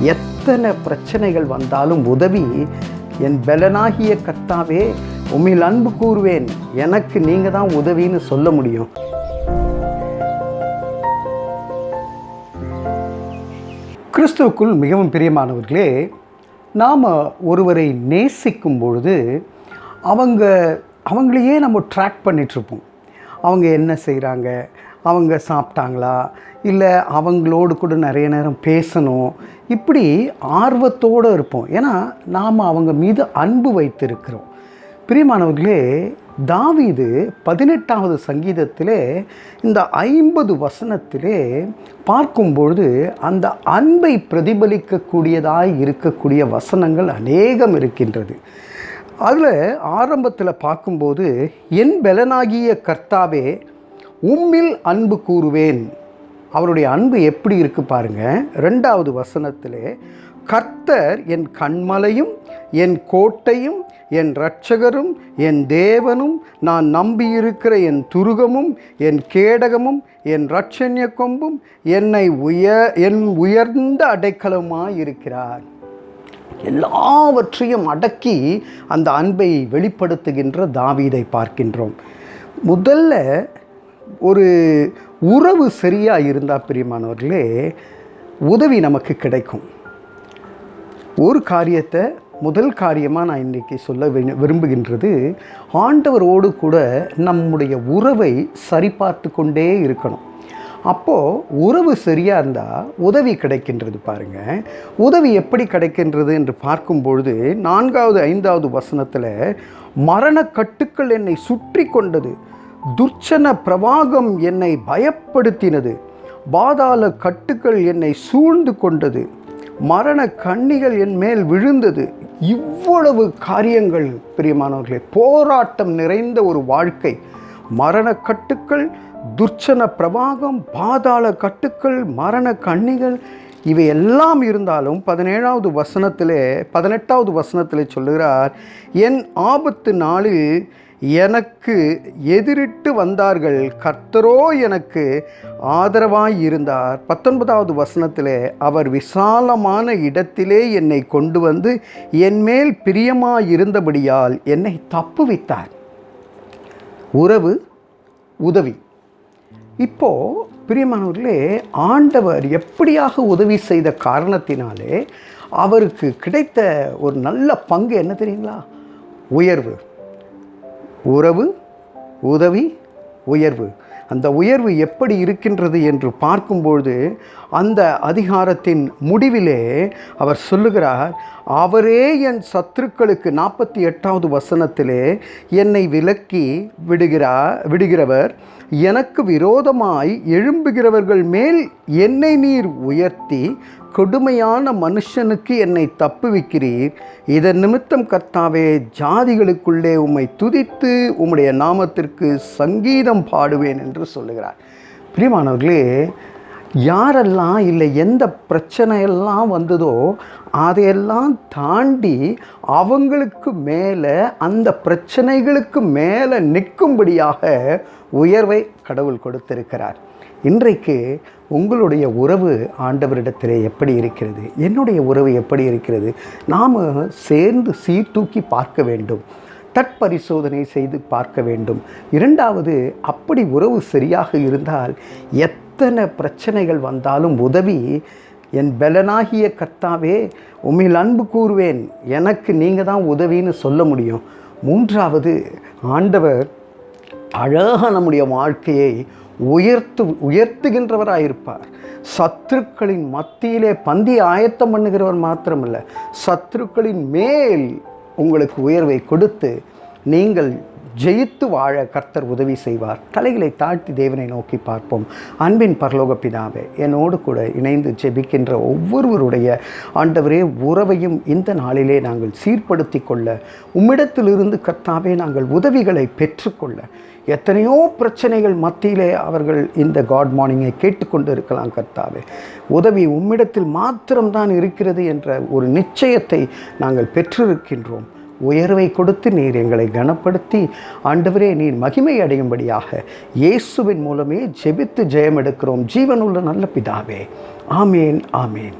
எத்தனை பிரச்சனைகள் வந்தாலும் உதவி என் பலனாகிய கர்த்தாவே உண்மையில் அன்பு கூறுவேன். எனக்கு நீங்கள் தான் உதவின்னு சொல்ல முடியும். கிறிஸ்துவுக்குள் மிகவும் பிரியமானவர்களே நாம் ஒருவரை நேசிக்கும் பொழுது அவங்க அவங்களையே நம்ம ட்ராக் பண்ணிகிட்ருப்போம் அவங்க என்ன செய்கிறாங்க அவங்க சாப்பிட்டாங்களா? இல்லை அவங்களோடு கூட நிறைய நேரம் பேசணும்? இப்படி ஆர்வத்தோடு இருப்போம். ஏன்னா நாம் அவங்க மீது அன்பு வைத்திருக்கிறோம். பிரியமானவர்களே தாவிது பதினெட்டாவது சங்கீதத்திலே இந்த ஐம்பது வசனத்திலே பார்க்கும்பொழுது அந்த அன்பை பிரதிபலிக்கக்கூடியதாய் இருக்கக்கூடிய வசனங்கள் அநேகம் இருக்கின்றது. அதில் ஆரம்பத்தில் பார்க்கும்போது என் பலனாகிய கர்த்தாவே உம்மில் அன்பு கூறுவேன். அவருடைய அன்பு எப்படி இருக்கு பாருங்க. ரெண்டாவது வசனத்திலே கர்த்தர் என் கண்மலையும் என் கோட்டையும் என் இரட்சகரும் என் தேவனும் நான் நம்பியிருக்கிற என் துருகமும் என் கேடகமும் என் இரட்சண்ய கொம்பும் என்னை உய என் உயர்ந்த அடைக்கலமாக இருக்கிறார். எல்லாவற்றையும் அடக்கி அந்த அன்பை வெளிப்படுத்துகின்ற தாவீதை பார்க்கின்றோம். முதல்ல ஒரு உறவு சரியாக இருந்தால் பிரியமானவர்களே உதவி நமக்கு கிடைக்கும். ஒரு காரியத்தை முதல் காரியமாக நான் இன்றைக்கி சொல்ல வி- விரும்புகின்றது ஆண்டவரோடு கூட நம்முடைய உறவை சரிபார்த்து கொண்டே இருக்கணும். அப்போது உறவு சரியாக இருந்தால் உதவி கிடைக்கின்றது பாருங்கள் உதவி எப்படி கிடைக்கின்றது என்று பார்க்கும் பொழுது நான்காவது ஐந்தாவது வசனத்தில் மரண கட்டுக்கள் என்னை சுற்றி கொண்டது. துர்ச்சன பிரவாகம் என்னை பயப்படுத்தினது. பாதாள கட்டுக்கள் என்னை சூழ்ந்து கொண்டது. மரண கண்ணிகள் என் மேல் விழுந்தது. இவ்வளவு காரியங்கள் பிரியமானவர்களே போராட்டம் நிறைந்த ஒரு வாழ்க்கை. மரண கட்டுக்கள் துர்ச்சன பிரவாகம் பாதாள கட்டுக்கள் மரண கண்ணிகள் இவை எல்லாம் இருந்தாலும் பதினேழாவது வசனத்திலே பதினெட்டாவது வசனத்திலே சொல்லுகிறார் என் ஆபத்து நாளில் எனக்கு எதிரிட்டு வந்தார்கள். கர்த்தரோ எனக்கு ஆதரவாய் இருந்தார் பத்தொன்பதாவது வசனத்திலே அவர் விசாலமான இடத்திலே என்னை கொண்டு வந்து என்மேல் பிரியமாயிருந்தபடியால் இருந்தபடியால் என்னை தப்புவித்தார் உறவு உதவி. இப்போ பிரியமானவர்களே ஆண்டவர் எப்படியாக உதவி செய்த காரணத்தினாலே அவருக்கு கிடைத்த ஒரு நல்ல பங்கு என்ன தெரியுங்களா? உயர்வு. உறவு உதவி உயர்வு. அந்த உயர்வு எப்படி இருக்கின்றது என்று பார்க்கும்பொழுது அந்த அதிகாரத்தின் முடிவிலே அவர் சொல்லுகிறார் அவரே என் சத்துருக்களுக்கு நாற்பத்தி எட்டாவது வசனத்திலே என்னை விலக்கி விடுகிறார் விடுகிறவர். எனக்கு விரோதமாய் எழும்புகிறவர்கள் மேல் என்னை நீர் உயர்த்தி கொடுமையான மனுஷனுக்கு என்னை தப்புவிக்கிறீர். இதன் நிமித்தம் கர்த்தாவே ஜாதிகளுக்குள்ளே உம்மை துதித்து உம்முடைய நாமத்திற்கு சங்கீதம் பாடுவேன் என்று சொல்லுகிறார். பிரியமானவர்களே யாரெல்லாம் இல்லை எந்த பிரச்சனையெல்லாம் வந்ததோ அதையெல்லாம் தாண்டி அவங்களுக்கு மேலே அந்த பிரச்சனைகளுக்கு மேலே நிற்கும்படியாக உயர்வை கடவுள் கொடுத்திருக்கிறார். இன்றைக்கு உங்களுடைய உறவு ஆண்டவரிடத்திலே எப்படி இருக்கிறது? என்னுடைய உறவு எப்படி இருக்கிறது? நாம் சேர்ந்து சீர்தூக்கி பார்க்க வேண்டும். தற்பரிசோதனை செய்து பார்க்க வேண்டும். இரண்டாவது அப்படி உறவு சரியாக இருந்தால் எத் எத்தனை பிரச்சனைகள் வந்தாலும் உதவி என் பலனாகிய கர்த்தாவே உம்மில் அன்பு கூறுவேன். எனக்கு நீங்கள் தான் உதவின்னு சொல்ல முடியும். மூன்றாவது ஆண்டவர் அழகாக நம்முடைய வாழ்க்கையை உயர்த்து உயர்த்துகின்றவராக இருப்பார் சத்துருக்களின் மத்தியிலே பந்தி ஆயத்தம் பண்ணுகிறவர் மாத்திரமல்ல சத்துருக்களின் மேல் உங்களுக்கு உயர்வை கொடுத்து நீங்கள் ஜெயித்து வாழ கர்த்தர் உதவி செய்வார். தலைகளை தாழ்த்தி தேவனை நோக்கி பார்ப்போம். அன்பின் பரலோக பிதாவே என்னோடு கூட இணைந்து ஜெபிக்கின்ற ஒவ்வொருவருடைய ஆண்டவரே உறவையும் இந்த நாளிலே நாங்கள் சீர்படுத்தி கொள்ள உம்மிடத்திலிருந்து கர்த்தாவே நாங்கள் உதவிகளை பெற்றுக்கொள்ள எத்தனையோ பிரச்சனைகள் மத்தியிலே அவர்கள் இந்த காட் மார்னிங்கை கேட்டுக்கொண்டு இருக்கலாம் கர்த்தாவே. உதவி உம்மிடத்தில் மாத்திரம்தான் இருக்கிறது என்ற ஒரு நிச்சயத்தை நாங்கள் பெற்றிருக்கின்றோம். உயர்வை கொடுத்து நீர் எங்களை கனப்படுத்தி. ஆண்டவரே நீர் மகிமை அடையும்படியாக இயேசுவின் மூலமே ஜெபித்து ஜெயம் எடுக்கிறோம் ஜீவனுள்ள நல்ல பிதாவே. ஆமேன் ஆமேன்.